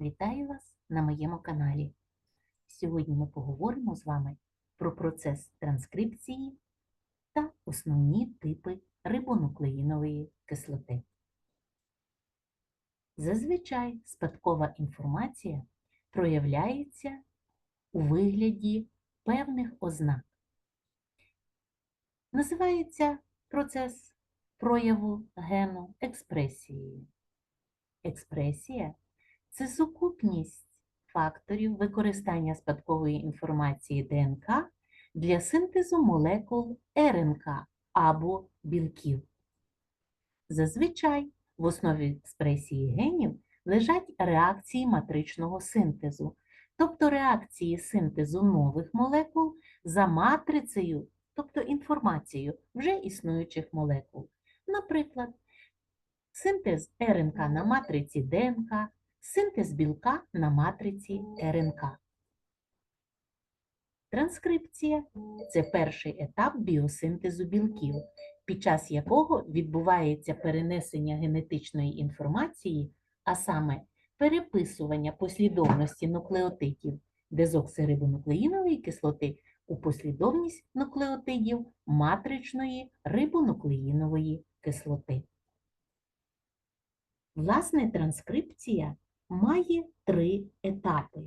Вітаю вас на моєму каналі. Сьогодні ми поговоримо з вами про процес транскрипції та основні типи рибонуклеїнової кислоти. Зазвичай спадкова інформація проявляється у вигляді певних ознак. Називається процес прояву гену експресією. Експресія це сукупність факторів використання спадкової інформації ДНК для синтезу молекул РНК або білків. Зазвичай в основі експресії генів лежать реакції матричного синтезу, тобто реакції синтезу нових молекул за матрицею, тобто інформацією вже існуючих молекул. Наприклад, синтез РНК на матриці ДНК, синтез білка на матриці РНК. Транскрипція це перший етап біосинтезу білків, під час якого відбувається перенесення генетичної інформації, а саме переписування послідовності нуклеотидів дезоксирибонуклеїнової кислоти у послідовність нуклеотидів матричної рибонуклеїнової кислоти. Власне, транскрипція має три етапи.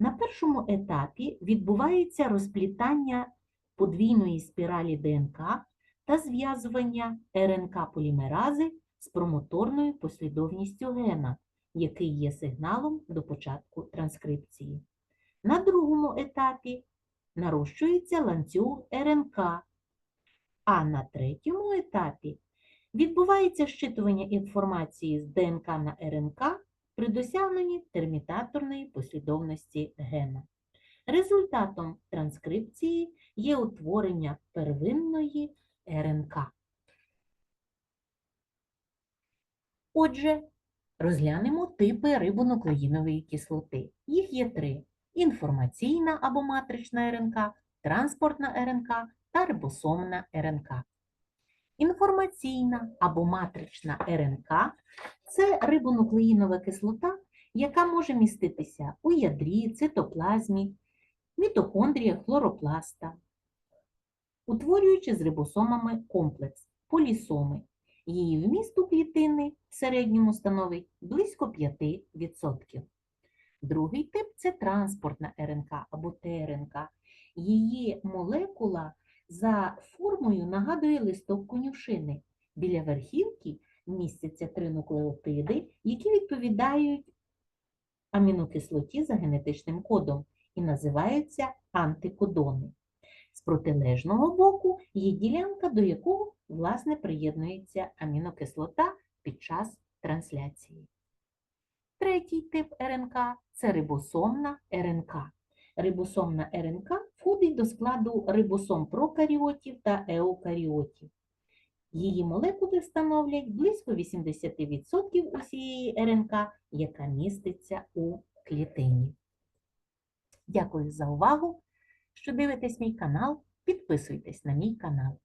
На першому етапі відбувається розплітання подвійної спіралі ДНК та зв'язування РНК-полімерази з промоторною послідовністю гена, який є сигналом до початку транскрипції. На другому етапі нарощується ланцюг РНК, а на третьому етапі відбувається щитування інформації з ДНК на РНК при досягненні термітаторної послідовності гена. Результатом транскрипції є утворення первинної РНК. Отже, розглянемо типи рибонуклеїнової кислоти. Їх є три: інформаційна або матрична РНК, транспортна РНК та рибосомна РНК. Інформаційна або матрична РНК це рибонуклеїнова кислота, яка може міститися у ядрі, цитоплазмі, мітохондріях хлоропласта, утворюючи з рибосомами комплекс полісоми. Її вміст у клітини в середньому становить близько 5%. Другий тип це транспортна РНК або ТРНК. Її молекула за формою нагадує листок конюшини. Біля верхівки містяться три нуклеотиди, які відповідають амінокислоті за генетичним кодом і називаються антикодони. З протилежного боку є ділянка, до якого, власне, приєднується амінокислота під час трансляції. Третій тип РНК це рибосомна РНК. Рибосомна РНК входить до складу рибосом прокаріотів та еукаріотів. Її молекули становлять близько 80% усієї РНК, яка міститься у клітині. Дякую за увагу, що дивитесь мій канал. Підписуйтесь на мій канал.